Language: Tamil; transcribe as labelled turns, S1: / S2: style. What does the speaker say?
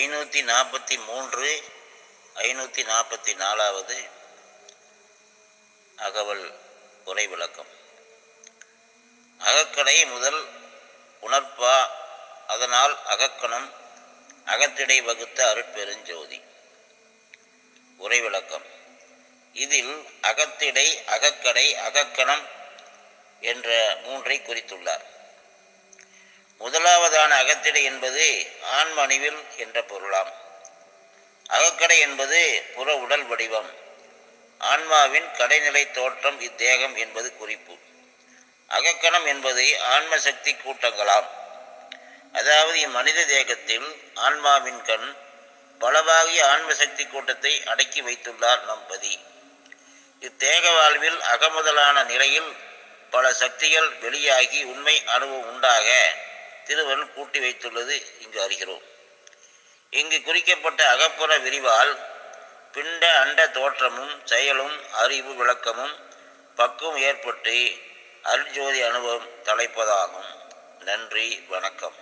S1: ஐநூற்றி நாற்பத்தி மூன்று ஐநூற்றி நாற்பத்தி நாலாவது அகவல் உரை விளக்கம். அகக்கடை முதல் உணர்ப்பா அதனால் அகக்கணம் அகத்திடை வகுத்த அருட்பெருஞ்சோதி. உரை விளக்கம். இதில் அகத்திடை அகக்கடை அகக்கணம் என்ற மூன்றை குறித்துள்ளார். முதலாவதான அகத்திடை என்பது ஆண்மணிவில் என்ற பொருளாம். அகக்கடை என்பது புற உடல் வடிவம். ஆன்மாவின் கடைநிலை தோற்றம் இத்தேகம் என்பது குறிப்பு. அகக்கணம் என்பது ஆன்ம சக்தி கூட்டங்களாம். அதாவது இம்மனித தேகத்தில் ஆன்மாவின் கண் பலவாகிய ஆன்ம சக்தி கூட்டத்தை அடக்கி வைத்துள்ளார் நம்பதி இத்தேக வாழ்வில் அகமுதலான நிலையில் பல சக்திகள் வெளியாகி உண்மை அனுபவம் உண்டாக திருவன் கூட்டி வைத்துள்ளது இங்கு அறிகிறோம். இங்கு குறிக்கப்பட்ட அகப்புற விரிவால் பிண்ட அண்ட தோற்றமும் செயலும் அறிவு விளக்கமும் பக்குவம் ஏற்பட்டு அருஞ்சோதி அனுபவம் தலைப்பதாகும். நன்றி வணக்கம்.